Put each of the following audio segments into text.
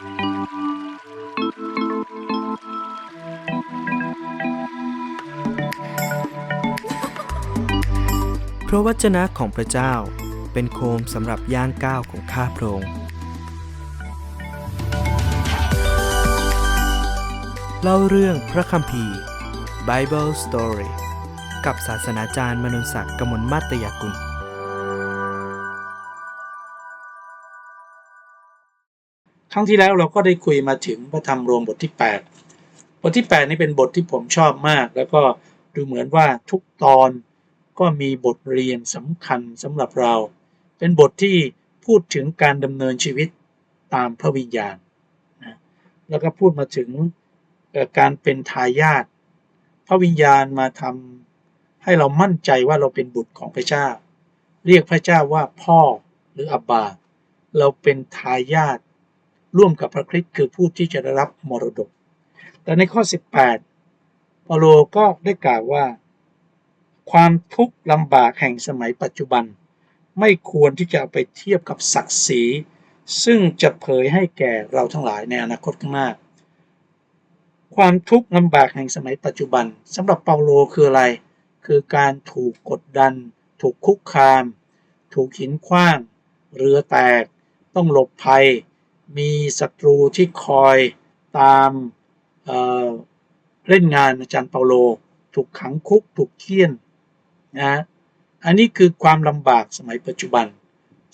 พระวจนะของพระเจ้าเป็นโคมสำหรับย่างก้าวของข้าพระองค์เล่าเรื่องพระคัมภีร์ Bible Story กับศาสนาจารย์มนุนศักดิ์กมลมาตยกุล ครั้งที่แล้วเราก็ได้คุยมาถึงพระธรรมโรมบทที่ 8 บทที่ 8 นี่เป็นบทที่ผมชอบมาก แล้วก็ดูเหมือนว่าทุกตอนก็มีบทเรียนสำคัญสำหรับเรา เป็นบทที่พูดถึงการดำเนินชีวิตตามพระวิญญาณนะแล้วก็พูดมาถึงการเป็นทายาทพระวิญญาณมาทำให้เรามั่นใจว่าเราเป็นบุตรของพระเจ้า เรียกพระเจ้าว่าพ่อหรืออับบาเราเป็นทายาท ร่วมกับพระคริสต์คือผู้ที่จะได้รับมรดก แต่ในข้อ 18เปาโลก็ได้กล่าวว่า ความทุกข์ลำบากแห่งสมัยปัจจุบัน ไม่ควรที่จะเอาไปเทียบกับศักดิ์ศรี ซึ่งจะเผยให้แก่เราทั้งหลายในอนาคตข้างหน้าความทุกข์ลำบากแห่งสมัยปัจจุบันสำหรับเปาโลคืออะไร คือการถูกกดดัน ถูกคุกคาม ถูกหินขว้าง เรือแตก ต้องหลบภัย มีศัตรูที่คอยตามเเล่นงานอาจารย์เปาโล ถูกขังคุกถูกเคี่ยนนะอันนี้คือความลำบากสมัยปัจจุบัน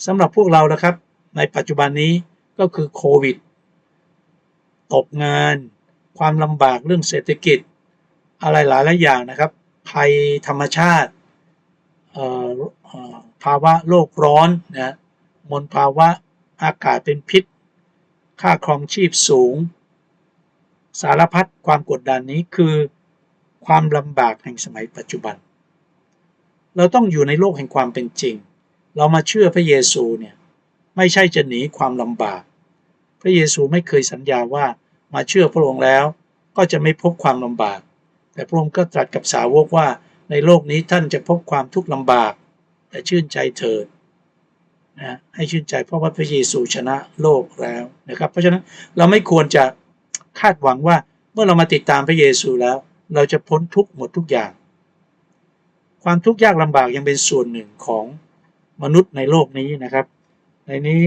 สำหรับพวกเรานะครับ ในปัจจุบันนี้ก็คือโควิดตกงาน ความลำบากเรื่องเศรษฐกิจ อะไรหลายหลายอย่างนะครับ ภัยธรรมชาติภาวะโลกร้อนนะมลภาวะอากาศเป็นพิษ ค่าครองชีพสูง สารพัดความกดดันนี้คือความลำบากแห่งสมัยปัจจุบัน เราต้องอยู่ในโลกแห่งความเป็นจริง เรามาเชื่อพระเยซูเนี่ยไม่ใช่จะหนีความลำบาก พระเยซูไม่เคยสัญญาว่ามาเชื่อพระองค์แล้ว ก็จะไม่พบความลำบาก แต่พระองค์ก็ตรัสกับสาวกว่าในโลกนี้ท่านจะพบความทุกข์ลำบาก แต่ชื่นใจเถิด นะให้ชื่นใจเพราะว่าพระเยซูชนะโลกแล้วนะครับ เพราะฉะนั้นเราไม่ควรจะคาดหวังว่าเมื่อเรามาติดตามพระเยซูแล้ว เราจะพ้นทุกหมดทุกอย่าง ความทุกข์ยากลำบากยังเป็นส่วนหนึ่งของมนุษย์ในโลกนี้นะครับ ในนี้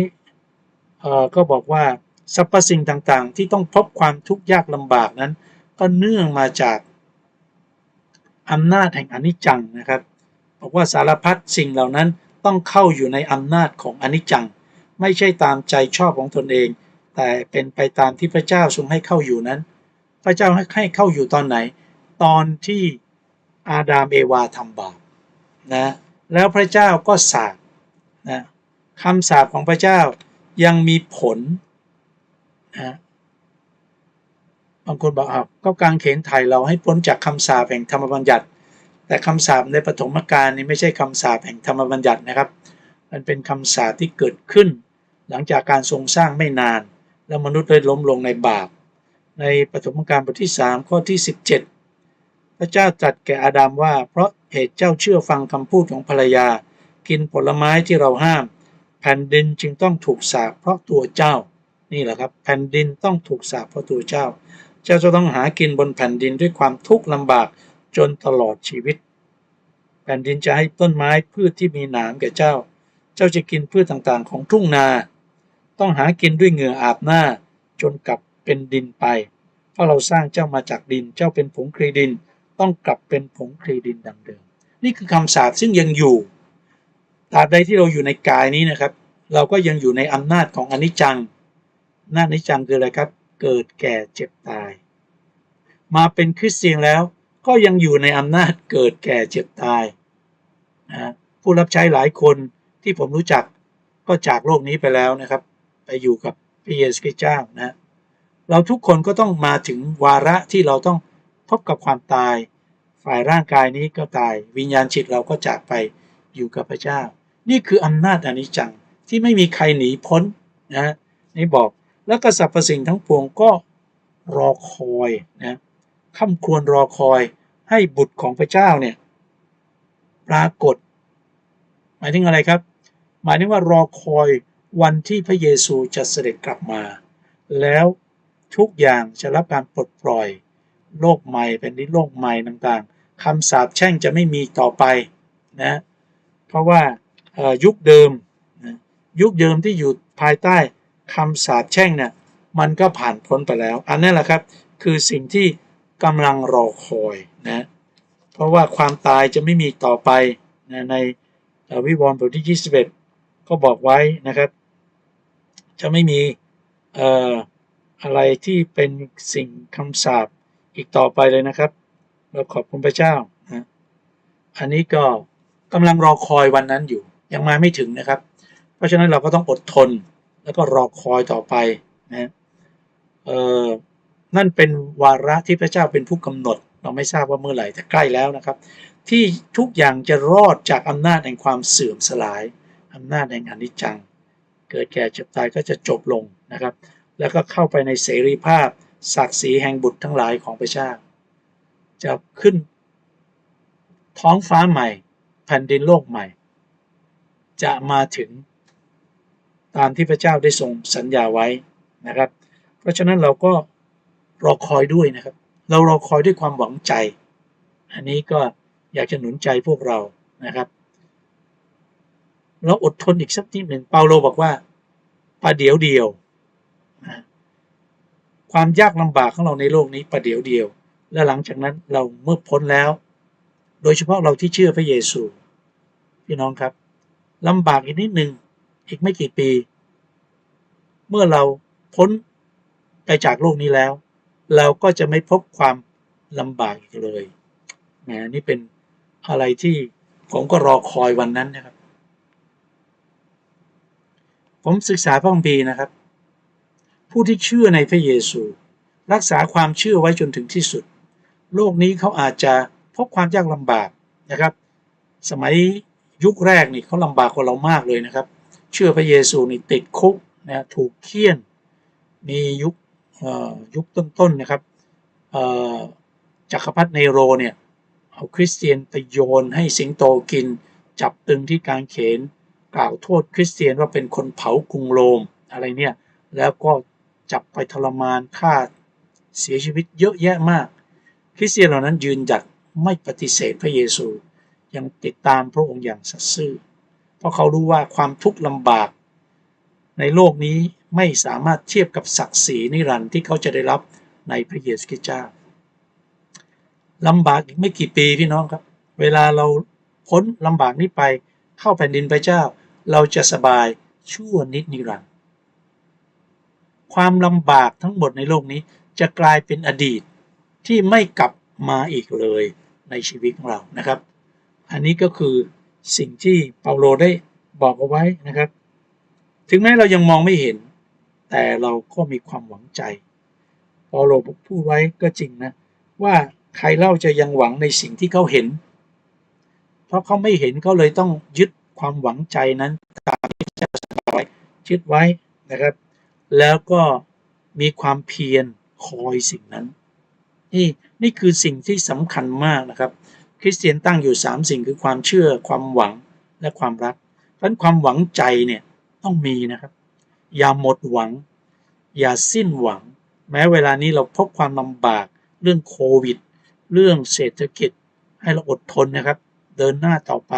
เอ่อก็บอกว่าสรรพสิ่งต่างๆ ที่ต้องพบความทุกข์ยากลำบากนั้น ก็เนื่องมาจากอำนาจแห่งอนิจจังนะครับ บอกว่าสารพัดสิ่งเหล่านั้น ต้องเข้าอยู่ในอำนาจของอนิจจัง ไม่ใช่ตามใจชอบของตนเอง แต่เป็นไปตามที่พระเจ้าทรงให้เข้าอยู่นั้น พระเจ้าให้เข้าอยู่ตอนไหน ตอนที่อาดามเอวาทำบาปนะแล้วพระเจ้าก็สาปนะคำสาปของพระเจ้ายังมีผลนะบางคนบอกอ้าวก็กางเขนไถ่เราให้พ้นจากคำสาปแห่งธรรมบัญญัติ แต่คำสาปในปฐมกาลนี้ไม่ใช่คำสาปแห่งธรรมบัญญัตินะครับ มันเป็นคำสาปที่เกิดขึ้น หลังจากการทรงสร้างไม่นาน แล้วมนุษย์ได้ล้มลงในบาป ในปฐมกาลบทที่ 3 ข้อที่ 17 พระเจ้าตรัสแก่อาดัมว่า เพราะเหตุเจ้าเชื่อฟังคำพูดของภรรยา กินผลไม้ที่เราห้าม แผ่นดินจึงต้องถูกสาปเพราะตัวเจ้า นี่แหละครับแผ่นดินต้องถูกสาปเพราะตัวเจ้า เจ้าจะต้องหากินบนแผ่นดินด้วยความทุกข์ลำบาก จนตลอดชีวิต แผ่นดินจะให้ต้นไม้พืชที่มีหนามแก่เจ้า เจ้าจะกินพืชต่างๆ ของทุ่งนา ต้องหากินด้วยเหงื่ออาบหน้า จนกลับเป็นดินไป เพราะเราสร้างเจ้ามาจากดิน เจ้าเป็นผงคลีดิน ต้องกลับเป็นผงคลีดินดังเดิม นี่คือคำสาปซึ่งยังอยู่ตราบใดที่เราอยู่ในกายนี้นะครับ เราก็ยังอยู่ในอำนาจของอนิจจังอำนาจอนิจจังคืออะไรครับ เกิดแก่เจ็บตาย มาเป็นคริสเตียนแล้ว ก็ยังอยู่ในอำนาจเกิดแก่เจ็บตายนะผู้รับใช้หลายคนที่ผมรู้จักก็จากโลกนี้ไปแล้วนะครับ ไปอยู่กับพระเยซูคริสต์เจ้านะเราทุกคนก็ต้องมาถึงวาระที่เราต้องพบกับความตาย ฝ่ายร่างกายนี้ก็ตาย วิญญาณจิตเราก็จากไปอยู่กับพระเจ้า นี่คืออำนาจอนิจจังที่ไม่มีใครหนีพ้นนะนี่บอกแล้วก็สรรพสิ่งทั้งปวงก็รอคอยนะ ค่ำควรรอคอยให้บุตรของพระเจ้าเนี่ยปรากฏ หมายถึงอะไรครับ หมายถึงว่ารอคอยวันที่พระเยซูจะเสด็จกลับมา แล้วทุกอย่างจะรับการปลดปล่อย โลกใหม่เป็นดิโลกใหม่ต่างๆคำสาปแช่งจะไม่มีต่อไปนะเพราะว่ายุคเดิมนะยุคเดิมที่อยู่ภายใต้คำสาปแช่งเนี่ยมันก็ผ่านพ้นไปแล้ว อันนั้นแหละครับ คือสิ่งที่ กำลังรอคอยนะเพราะว่าความตายจะไม่มีต่อไปนะในวิวรณ์บทที่ 21 ก็บอกไว้นะครับ จะไม่มีอออะไรที่เป็นสิ่งคำสาปอีกต่อไปเลยนะครับ เราขอบคุณพระเจ้านะอันนี้ก็กำลังรอคอยวันนั้นอยู่ ยังมาไม่ถึงนะครับ เพราะฉะนั้นเราก็ต้องอดทนแล้วก็รอคอยต่อไปนะเออ นั่นเป็นวาระที่พระเจ้าเป็นผู้กำหนด เราไม่ทราบว่าเมื่อไหร่แต่ใกล้แล้วนะครับ ที่ทุกอย่างจะรอดจากอำนาจแห่งความเสื่อมสลายอำนาจแห่งอนิจจัง เกิดแก่เจ็บตายก็จะจบลงนะครับ แล้วก็เข้าไปในเสรีภาพศักดิ์ศรีแห่งบุตรทั้งหลายของพระเจ้า จะขึ้นท้องฟ้าใหม่ แผ่นดินโลกใหม่ จะมาถึงตามที่พระเจ้าได้ทรงสัญญาไว้นะครับ เพราะฉะนั้นเราก็ รอคอยด้วยนะครับ เรารอคอยด้วยความหวังใจ อันนี้ก็อยากจะหนุนใจพวกเรานะครับ เราอดทนอีกสักนิดหนึ่งเปาโลบอกว่าประเดี๋ยวเดียวนะความยากลำบากของเราในโลกนี้ประเดี๋ยวเดียว และหลังจากนั้นเราเมื่อพ้นแล้ว โดยเฉพาะเราที่เชื่อพระเยซูพี่น้องครับลำบากอีกนิดหนึ่งอีกไม่กี่ปี เมื่อเราพ้นไปจากโลกนี้แล้ว เราก็จะไม่พบความลำบากอีกเลยแหมนี่เป็นอะไรที่ผมก็รอคอยวันนั้นนะครับ ผมศึกษาพระคัมภีร์นะครับ ผู้ที่เชื่อในพระเยซู รักษาความเชื่อไว้จนถึงที่สุด โลกนี้เขาอาจจะพบความยากลำบากนะครับ สมัยยุคแรกนี่เขาลำบากกว่าเรามากเลยนะครับ เชื่อพระเยซูนี่ติดคุกนะถูกเคี่ยน มียุค ยุคต้นๆนะครับจักรพรรดิเนโรเนี่ยเอาคริสเตียนไปโยนให้สิงโตกิน จับตึงที่กางเขน กล่าวโทษคริสเตียนว่าเป็นคนเผากรุงโรมอะไรเนี่ยแล้วก็จับไปทรมานฆ่าเสียชีวิตเยอะแยะมาก คริสเตียนเหล่านั้นยืนหยัดไม่ปฏิเสธพระเยซู ยังติดตามพระองค์อย่างสัตย์ซื่อ เพราะเขารู้ว่าความทุกข์ลำบากในโลกนี้ ไม่สามารถเทียบกับศักดิ์ศรีนิรันดร์ที่เขาจะได้รับในพระเยซูคริสต์เจ้าลำบากอีกไม่กี่ปีพี่น้องครับ เวลาเราพ้นลำบากนี้ไปเข้าแผ่นดินพระเจ้า เราจะสบายชั่วนิดนิรันดร์ความลำบากทั้งหมดในโลกนี้จะกลายเป็นอดีตที่ไม่กลับมาอีกเลยในชีวิตของเรานะครับ อันนี้ก็คือสิ่งที่เปาโลได้บอกเอาไว้นะครับ ถึงแม้เรายังมองไม่เห็น แต่เราก็มีความหวังใจเปาโลพูดไว้ก็จริงนะ ว่าใครเล่าจะยังหวังในสิ่งที่เขาเห็น เพราะเขาไม่เห็นเขาเลยต้องยึดความหวังใจนั้นตามที่พระเจ้าสัญญาไว้ยึดไว้นะครับ แล้วก็มีความเพียรคอยสิ่งนั้น นี่นี่คือสิ่งที่สำคัญมากนะครับ คริสเตียนตั้งอยู่ 3 สิ่งคือความเชื่อความหวังและความรักเพราะฉะนั้นความหวังใจเนี่ยต้องมีนะครับ อย่าหมดหวัง อย่าสิ้นหวัง แม้เวลานี้เราพบความลำบากเรื่องโควิด เรื่องเศรษฐกิจ ให้เราอดทนนะครับ เดินหน้าต่อไป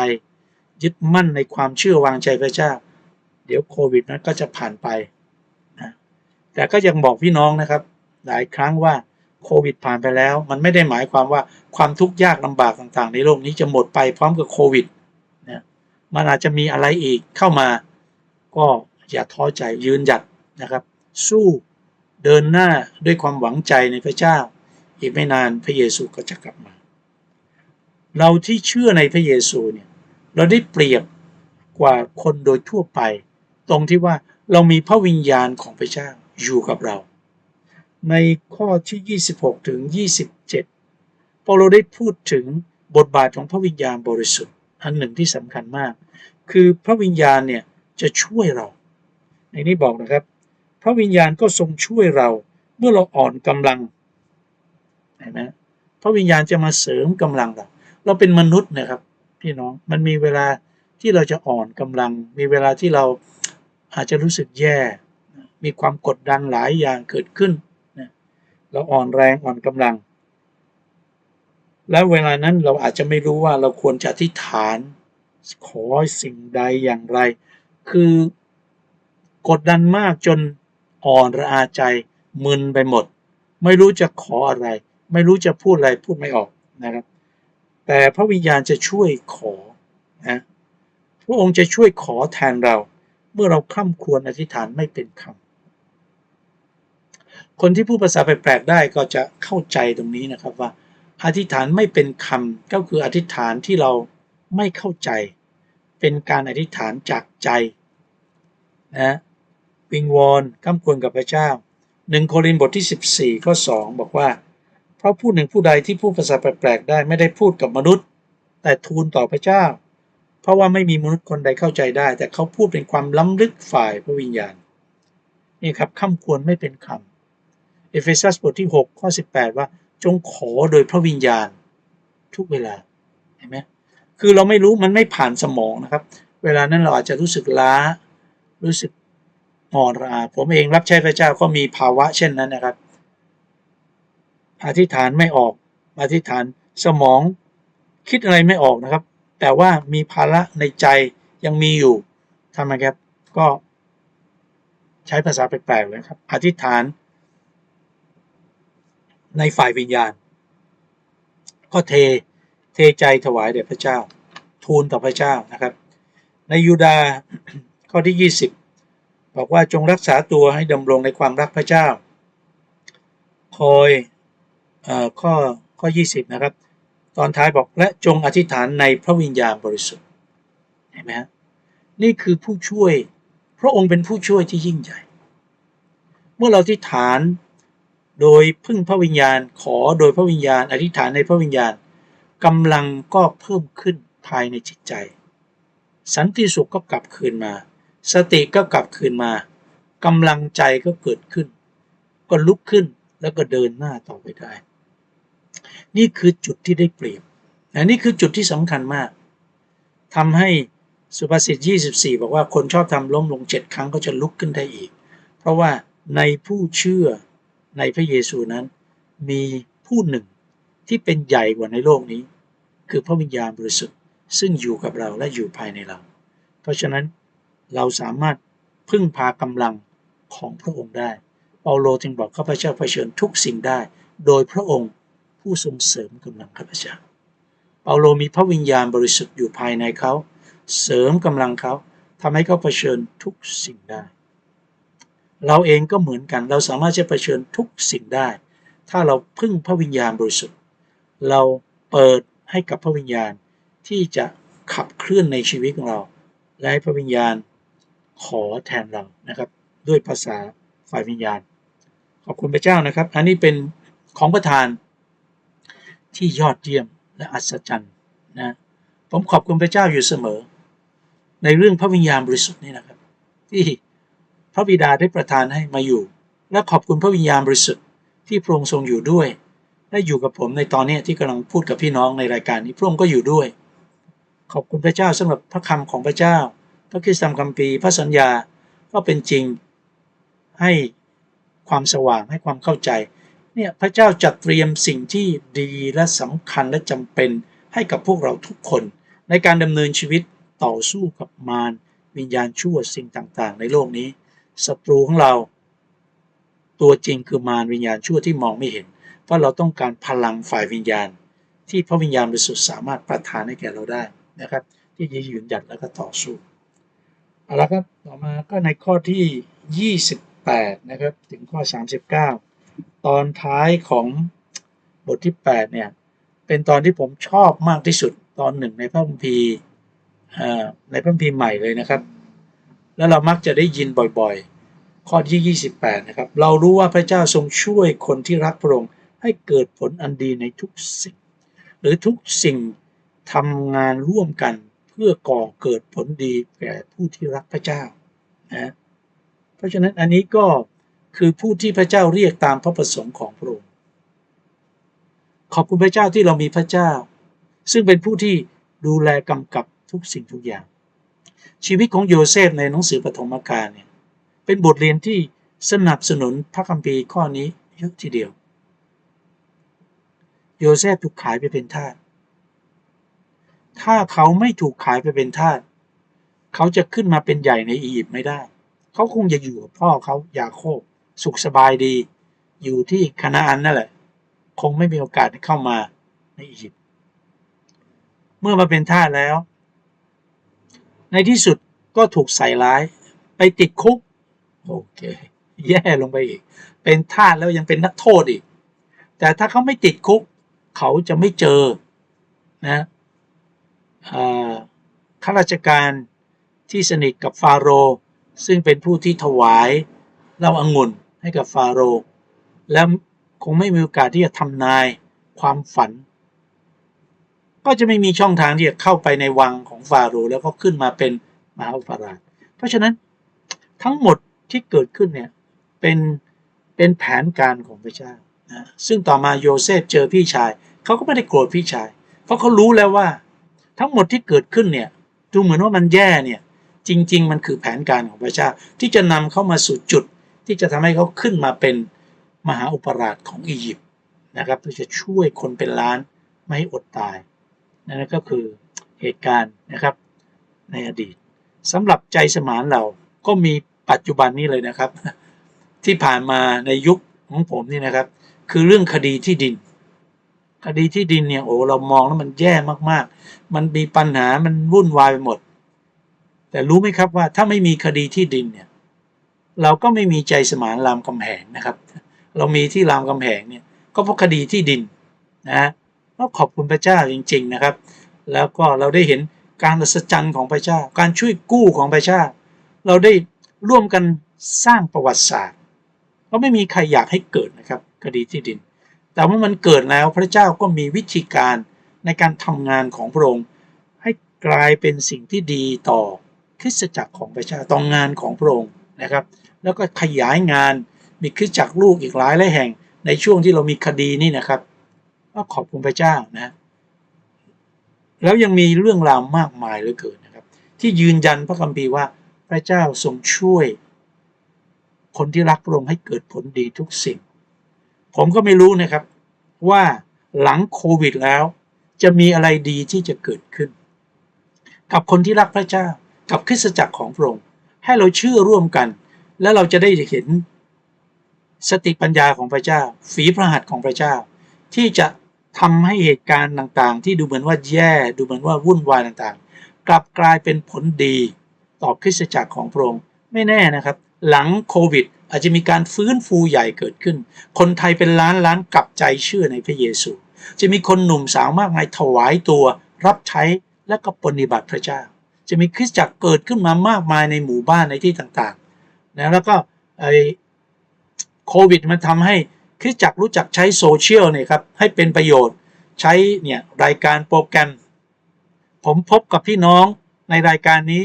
ยึดมั่นในความเชื่อวางใจพระเจ้า เดี๋ยวโควิดนั้นก็จะผ่านไปนะแต่ก็ยังบอกพี่น้องนะครับ หลายครั้งว่าโควิดผ่านไปแล้ว มันไม่ได้หมายความว่าความทุกข์ยากลำบากต่างๆ ในโลกนี้จะหมดไปพร้อมกับโควิดนะมันอาจจะมีอะไรอีกเข้ามา ก็ อย่าท้อใจยืนหยัดนะครับ สู้เดินหน้าด้วยความหวังใจในพระเจ้า อีกไม่นานพระเยซูก็จะกลับมา เราที่เชื่อในพระเยซูเนี่ยเราได้เปรียบกว่าคนโดยทั่วไป ตรงที่ว่าเรามีพระวิญญาณของพระเจ้าอยู่กับเรา ในข้อที่ 26 ถึง 27 เปาโลได้พูดถึงบทบาทของพระวิญญาณบริสุทธิ์อันหนึ่งที่สำคัญมาก คือพระวิญญาณเนี่ยจะช่วยเรา ในนี้บอกนะครับ พระวิญญาณก็ทรงช่วยเราเมื่อเราอ่อนกำลังนไหมพระวิญญาณจะมาเสริมกำลังเราเราเป็นมนุษย์นะครับ พี่น้องมันมีเวลาที่เราจะอ่อนกำลัง มีเวลาที่เราอาจจะรู้สึกแย่ มีความกดดันหลายอย่างเกิดขึ้นนะเราอ่อนแรงอ่อนกำลัง แล้วเวลานั้นเราอาจจะไม่รู้ว่าเราควรจะอธิษฐานขอสิ่งใดอย่างไร คือ กดดันมากจนอ่อนระอาใจมึนไปหมด ไม่รู้จะขออะไร ไม่รู้จะพูดอะไรพูดไม่ออกนะครับ แต่พระวิญญาณจะช่วยขอนะพระองค์จะช่วยขอแทนเรา เมื่อเราคร่ำครวญอธิษฐานไม่เป็นคำคนที่พูดภาษาแปลกๆได้ก็จะเข้าใจตรงนี้นะครับว่า อธิษฐานไม่เป็นคำก็คืออธิษฐานที่เราไม่เข้าใจ เป็นการอธิษฐานจากใจนะ วิงวอนก้ำควรกับพระเจ้าหนึ่งโครินบทที่ 14ข้อ2บอกว่า เพราะผู้หนึ่งผู้ใดที่พูดภาษาแปลกๆได้ไม่ได้พูดกับมนุษย์ แต่ทูลต่อพระเจ้า เพราะว่าไม่มีมนุษย์คนใดเข้าใจได้ แต่เขาพูดเป็นความล้ำลึกฝ่ายพระวิญญาณนี่ครับคำควรไม่เป็นคำเอเฟซัสบทที่6ข้อ18 ว่าจงขอโดยพระวิญญาณ ทุกเวลาเห็นไหมคือเราไม่รู้มันไม่ผ่านสมองนะครับ เวลานั้นเราอาจจะรู้สึกล้า รู้สึก อ่อนระอาผมเองรับใช้พระเจ้าก็มีภาวะเช่นนั้นนะครับ อธิษฐานไม่ออกอธิษฐานสมองคิดอะไรไม่ออกนะครับ แต่ว่ามีภาระในใจยังมีอยู่ทำไมครับก็ใช้ภาษาแปลกๆเลยครับ อธิษฐาน ในฝ่ายวิญญาณ ก็เทเทใจถวายแด่พระเจ้า ทูลต่อพระเจ้านะครับ ในยูดาข้อที่ 20 บอกว่าจงรักษาตัวให้ดำรงในความรักพระเจ้า คอยอข้อข้อ 20 นะครับ ตอนท้ายบอกและจงอธิษฐานในพระวิญญาณบริสุทธิ์เห็นไหมฮะนี่คือผู้ช่วย พระองค์เป็นผู้ช่วยที่ยิ่งใหญ่ เมื่อเราอธิษฐานโดยพึ่งพระวิญญาณขอโดยพระวิญญาณ อธิษฐานในพระวิญญาณกำลังก็เพิ่มขึ้นภายในจิตใจ สันติสุขก็กลับคืนมา สติก็กลับคืนมากำลังใจก็เกิดขึ้น ก็ลุกขึ้นแล้วก็เดินหน้าต่อไปได้ นี่คือจุดที่ได้เปรียบนะนี่คือจุดที่สำคัญมากทำให้สุภาษิต 24 บอกว่าคนชอบทำล้มลงเจ็ดครั้งก็จะลุกขึ้นได้อีก เพราะว่าในผู้เชื่อในพระเยซูนั้น มีผู้หนึ่งที่เป็นใหญ่กว่าในโลกนี้ คือพระวิญญาณบริสุทธิ์ซึ่งอยู่กับเราและอยู่ภายในเรา เพราะฉะนั้น เราสามารถพึ่งพากำลังของพระองค์ได้ เปาโลจึงบอกข้าพเจ้าเผชิญทุกสิ่งได้ โดยพระองค์ผู้ทรงเสริมกำลังข้าพเจ้า เปาโลมีพระวิญญาณบริสุทธิ์อยู่ภายในเขา เสริมกำลังเขาทำให้เขาเผชิญทุกสิ่งได้ เราเองก็เหมือนกัน เราสามารถจะเผชิญทุกสิ่งได้ ถ้าเราพึ่งพระวิญญาณบริสุทธิ์ เราเปิดให้กับพระวิญญาณที่จะขับเคลื่อนในชีวิตของเรา และให้พระวิญญาณ ขอแทนเรานะครับ ด้วยภาษาฝ่ายวิญญาณ ขอบคุณพระเจ้านะครับ อันนี้เป็นของประทานที่ยอดเยี่ยมและอัศจรรย์นะผมขอบคุณพระเจ้าอยู่เสมอ ในเรื่องพระวิญญาณบริสุทธิ์นี่นะครับ ที่พระบิดาได้ประทานให้มาอยู่ และขอบคุณพระวิญญาณบริสุทธิ์ที่พระองค์ทรงอยู่ด้วยและอยู่กับผมในตอนนี้ที่กำลังพูดกับพี่น้องในรายการนี้พระองค์ก็อยู่ด้วย ขอบคุณพระเจ้าสำหรับพระคำของพระเจ้า พระคริสตธรรมคัมภีร์พระสัญญาก็เป็นจริงให้ความสว่างให้ความเข้าใจเนี่ยพระเจ้าจัดเตรียมสิ่งที่ดีและสำคัญและจำเป็นให้กับพวกเราทุกคน ในการดำเนินชีวิตต่อสู้กับมารวิญญาณชั่วสิ่งต่างๆ ในโลกนี้ศัตรูของเรา ตัวจริงคือมารวิญญาณชั่วที่มองไม่เห็น เพราะเราต้องการพลังฝ่ายวิญญาณ ที่พระวิญญาณบริสุทธิ์สามารถประทานให้แก่เราได้นะครับ ที่จะยืนหยัดแล้วก็ต่อสู้ เอาละครับ ต่อมาก็ในข้อที่ 28 นะครับ ถึงข้อ 39 ตอนท้ายของบทที่ 8 เนี่ย เป็นตอนที่ผมชอบมากที่สุดตอนหนึ่งในพระคัมภีร์ในพระคัมภีร์ใหม่เลยนะครับ แล้วเรามักจะได้ยินบ่อยๆ ข้อที่ 28 นะครับ เรารู้ว่าพระเจ้าทรงช่วยคนที่รักพระองค์ให้เกิดผลอันดีในทุกสิ่ง หรือทุกสิ่งทำงานร่วมกัน พื่อก่อเกิดผลดีแก่ผู้ที่รักพระเจ้านะเพราะฉะนั้นอันนี้ก็คือผู้ที่พระเจ้าเรียกตามพระประสงค์ของพระองค์ขอบคุณพระเจ้าที่เรามีพระเจ้า ซึ่งเป็นผู้ที่ดูแลกำกับทุกสิ่งทุกอย่าง ชีวิตของโยเซฟในหนังสือปฐมกาลเนี่ยเป็นบทเรียนที่สนับสนุนพระคัมภีร์ข้อนี้เยอะทีเดียว โยเซฟถูกขายไปเป็นทาส ถ้าเขาไม่ถูกขายไปเป็นทาสเขาจะขึ้นมาเป็นใหญ่ในอียิปต์ไม่ได้ เขาคงจะอยู่กับพ่อเขายาโคบ สุขสบายดี อยู่ที่คณาอันนั่นแหละ คงไม่มีโอกาสเข้ามาในอียิปต์เมื่อมาเป็นทาสแล้ว ในที่สุดก็ถูกใส่ร้าย ไปติดคุก โอเค แย่ลงไปอีก เป็นทาสแล้วยังเป็นนักโทษอีก แต่ถ้าเขาไม่ติดคุก เขาจะไม่เจอนะ ข้าราชการที่สนิทกับฟาโรห์ซึ่งเป็นผู้ที่ถวายเหล้าองุ่นให้กับฟาโรห์แล้วคงไม่มีโอกาสที่จะทำนายความฝัน ก็จะไม่มีช่องทางที่จะเข้าไปในวังของฟาโรห์แล้วก็ขึ้นมาเป็นมหาอุปราชเพราะฉะนั้นทั้งหมดที่เกิดขึ้นเนี่ยเป็นเป็นแผนการของพระเจ้านะซึ่งต่อมาโยเซฟเจอพี่ชาย เขาก็ไม่ได้โกรธพี่ชาย เพราะเขารู้แล้วว่า ทั้งหมดที่เกิดขึ้นเนี่ยดูเหมือนว่ามันแย่เนี่ยจริง ๆ มันคือแผนการของพระเจ้าที่จะนำเข้ามาสู่จุด ที่จะทำให้เขาขึ้นมาเป็นมหาอุปราชของอียิปต์นะครับเพื่อจะช่วยคนเป็นล้านไม่ให้อดตายนั่นก็คือเหตุการณ์นะครับในอดีตสำหรับใจสมานเราก็มีปัจจุบันนี้เลยนะครับ ที่ผ่านมาในยุคของผมนี่นะครับ คือเรื่องคดีที่ดิน คดีที่ดินเนี่ยโอ้เรามองแล้วมันแย่มากๆ มันมีปัญหามันวุ่นวายไปหมด แต่รู้ไหมครับว่าถ้าไม่มีคดีที่ดินเนี่ย เราก็ไม่มีใจสมานรามคำแหงนะครับ เรามีที่รามคำแหงเนี่ย ก็เพราะคดีที่ดินนะฮะก็ขอบคุณพระเจ้าจริง ๆนะครับ แล้วก็เราได้เห็นการอัศจรรย์ของพระเจ้า การช่วยกู้ของพระเจ้า เราได้ร่วมกันสร้างประวัติศาสตร์ ก็ไม่มีใครอยากให้เกิดนะครับคดีที่ดิน แต่ว่ามันเกิดแล้วพระเจ้าก็มีวิธีการในการทำงานของพระองค์ ให้กลายเป็นสิ่งที่ดีต่อคริสตจักรของพระเจ้าต่องานของพระองค์นะครับ แล้วก็ขยายงานมีคริสตจักรลูกอีกหลายหลายแห่ง ในช่วงที่เรามีคดีนี่นะครับก็ขอบคุณพระเจ้านะ แล้วยังมีเรื่องราวมากมายเหลือเกินนะครับ ที่ยืนยันพระคัมภีร์ว่าพระเจ้าทรงช่วย คนที่รักพระองค์ให้เกิดผลดีทุกสิ่ง ผมก็ไม่รู้นะครับ ว่าหลังโควิดแล้ว จะมีอะไรดีที่จะเกิดขึ้น กับคนที่รักพระเจ้ากับคริสตจักรของพระองค์ให้เราเชื่อร่วมกัน และเราจะได้เห็นสติปัญญาของพระเจ้า ฝีพระหัตถ์ของพระเจ้า ที่จะทำให้เหตุการณ์ต่างๆ ที่ดูเหมือนว่าแย่ดูเหมือนว่าวุ่นวายต่างๆ กลับกลายเป็นผลดีต่อคริสตจักรของพระองค์ไม่แน่นะครับ หลังโควิด อาจจะมีการฟื้นฟูใหญ่เกิดขึ้น คนไทยเป็นล้านล้านกลับใจเชื่อในพระเยซู จะมีคนหนุ่มสาวมากมายถวายตัว รับใช้และก็ปฏิบัติพระเจ้า จะมีคริสตจักรเกิดขึ้นมามากมายในหมู่บ้านในที่ต่างๆนะแล้วก็ไอโควิดมันทำให้คริสตจักรรู้จักใช้โซเชียลเนี่ยครับให้เป็นประโยชน์ใช้เนี่ยรายการโปรแกรม ผมพบกับพี่น้องในรายการนี้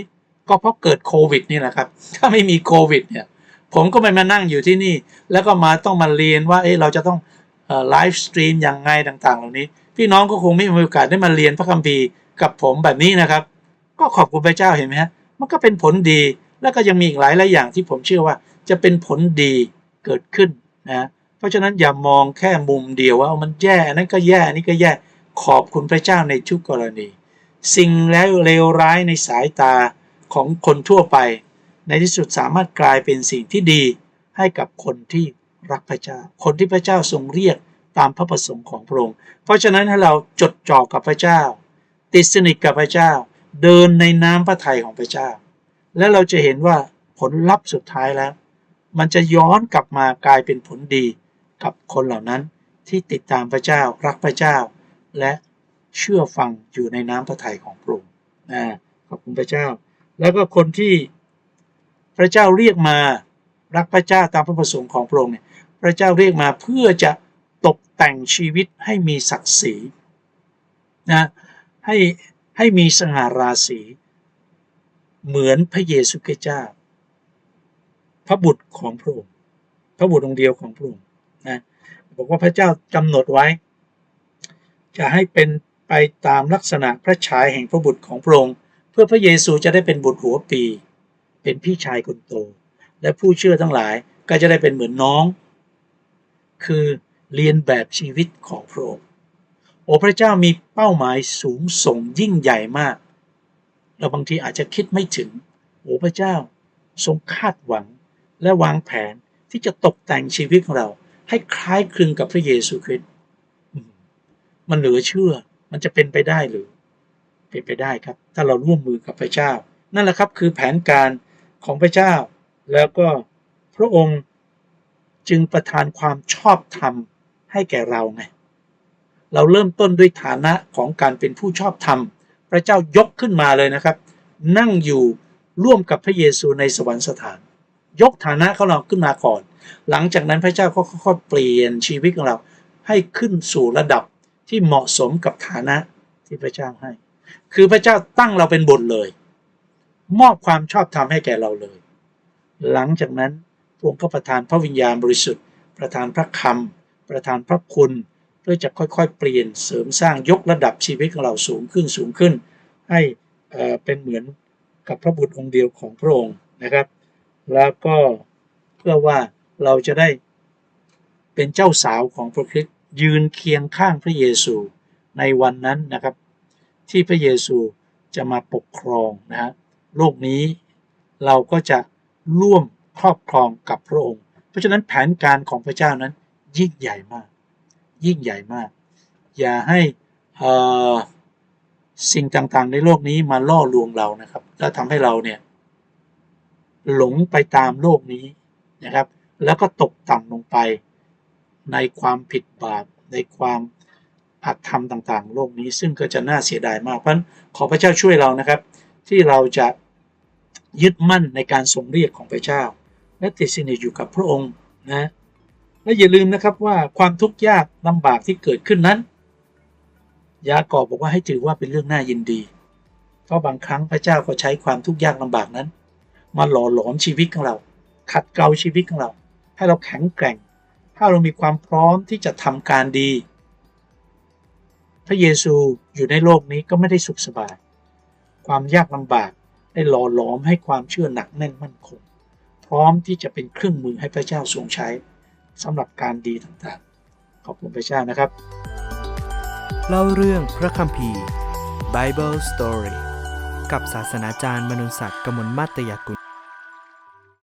ก็เพราะเกิดโควิดนี่แหละครับ ถ้าไม่มีโควิดเนี่ย ผมก็ไม่มานั่งอยู่ที่นี่ แล้วก็มาต้องมาเรียนว่าเอ๊ะเราจะต้องไลฟ์สตรีมอย่างไงต่างๆ เหล่านี้ พี่น้องก็คงไม่มีโอกาสได้มาเรียนพระคัมภีร์กับผมแบบนี้นะครับ ก็ขอบคุณพระเจ้าเห็นไหมฮะมันก็เป็นผลดีแล้วก็ยังมีอีกหลายหลายอย่างที่ผมเชื่อว่าจะเป็นผลดีเกิดขึ้นนะเพราะฉะนั้นอย่ามองแค่มุมเดียวว่ามันแย่อันนั้นก็แย่อันนี้ก็แย่ขอบคุณพระเจ้าในทุกกรณี สิ่งแล้วเลวร้ายในสายตาของคนทั่วไป ในที่สุดสามารถกลายเป็นสิ่งที่ดีให้กับคนที่รักพระเจ้า คนที่พระเจ้าทรงเรียกตามพระประสงค์ของพระองค์ เพราะฉะนั้นให้เราจดจ่อกับพระเจ้า ติดสนิทกับพระเจ้า เดินในน้ำพระทัยของพระเจ้า และเราจะเห็นว่าผลลัพธ์สุดท้ายแล้ว มันจะย้อนกลับมากลายเป็นผลดีกับคนเหล่านั้นที่ติดตามพระเจ้ารักพระเจ้า และเชื่อฟังอยู่ในน้ำพระทัยของพระองค์นะขอบคุณพระเจ้า แล้วก็คนที่ พระเจ้าเรียกมารักพระเจ้าตามพระประสงค์ของพระองค์เนี่ยพระเจ้าเรียกมาเพื่อจะตกแต่งชีวิตให้มีศักดิ์ศรีนะให้ให้มีสง่าราศีเหมือนพระเยซูคริสต์เจ้า พระบุตรของพระองค์พระบุตรองเดียวของพระองค์นะบอกว่าพระเจ้ากำหนดไว้ จะให้เป็นไปตามลักษณะพระฉายแห่งพระบุตรของพระองค์เพื่อพระเยซูจะได้เป็นบุตรหัวปี เป็นพี่ชายคนโต และผู้เชื่อทั้งหลายก็จะได้เป็นเหมือนน้อง คือเรียนแบบชีวิตของพระองค์โอ้พระเจ้ามีเป้าหมายสูงส่งยิ่งใหญ่มาก เราบางทีอาจจะคิดไม่ถึง โอ้พระเจ้าทรงคาดหวังและวางแผนที่จะตกแต่งชีวิตของเรา ให้คล้ายคลึงกับพระเยซูคริสต์มันเหลือเชื่อมันจะเป็นไปได้หรือ เป็นไปได้ครับ ถ้าเราร่วมมือกับพระเจ้า นั่นแหละครับคือแผนการ ของพระเจ้า แล้วก็พระองค์จึงประทานความชอบธรรมให้แก่เราไงเราเริ่มต้นด้วยฐานะของการเป็นผู้ชอบธรรม พระเจ้ายกขึ้นมาเลยนะครับ นั่งอยู่ร่วมกับพระเยซูในสวรรคสถาน ยกฐานะของเราขึ้นมาก่อน หลังจากนั้นพระเจ้าก็ค่อยๆเปลี่ยนชีวิตของเราให้ขึ้นสู่ระดับที่เหมาะสมกับฐานะที่พระเจ้าให้ คือพระเจ้าตั้งเราเป็นบุตรเลย มอบความชอบธรรมให้แก่เราเลย หลังจากนั้นพระองค์ก็ประทานพระวิญญาณบริสุทธิ์ ประทานพระคำประทานพระคุณเพื่อจะค่อยๆ เปลี่ยนเสริมสร้างยกระดับชีวิตของเราสูงขึ้นสูงขึ้น ให้เป็นเหมือนกับพระบุตรองค์เดียวของพระองค์นะครับ แล้วก็เพื่อว่าเราจะได้เป็นเจ้าสาวของพระคริสต์ยืนเคียงข้างพระเยซูในวันนั้นนะครับ ที่พระเยซูจะมาปกครองนะฮะ โลกนี้ เราก็จะร่วมครอบครองกับพระองค์ เพราะฉะนั้นแผนการของพระเจ้านั้นยิ่งใหญ่มาก ยิ่งใหญ่มาก อย่าให้สิ่งต่างๆ ในโลกนี้มาล่อลวงเรานะครับ แล้วทำให้เราเนี่ยหลงไปตามโลกนี้นะครับ แล้วก็ตกต่ำลงไปในความผิดบาปในความอาธรรมต่างๆ โลกนี้ ซึ่งก็จะน่าเสียดายมากเพราะขอพระเจ้าช่วยเรานะครับ ที่เราจะ ยึดมั่นในการทรงเรียกของพระเจ้า และติดสนิทอยู่กับพระองค์นะและอย่าลืมนะครับว่าความทุกข์ยากลำบากที่เกิดขึ้นนั้น ยากอบบอกว่าให้ถือว่าเป็นเรื่องน่ายินดีเพราะบางครั้งพระเจ้าก็ใช้ความทุกข์ยากลำบากนั้น มาหล่อหลอมชีวิตของเรา ขัดเกลาชีวิตของเรา ให้เราแข็งแกร่ง ถ้าเรามีความพร้อมที่จะทำการดี พระเยซูอยู่ในโลกนี้ก็ไม่ได้สุขสบาย ความยากลำบาก ได้หล่อหลอมให้ความเชื่อหนักแน่นมั่นคง พร้อมที่จะเป็นเครื่องมือให้พระเจ้าทรงใช้สำหรับการดีต่างๆ ขอบคุณพระเจ้านะครับ เล่าเรื่องพระคัมภีร์ Bible Story กับศาสนาจารย์มนุนศักดิ์กมลมาตยกุล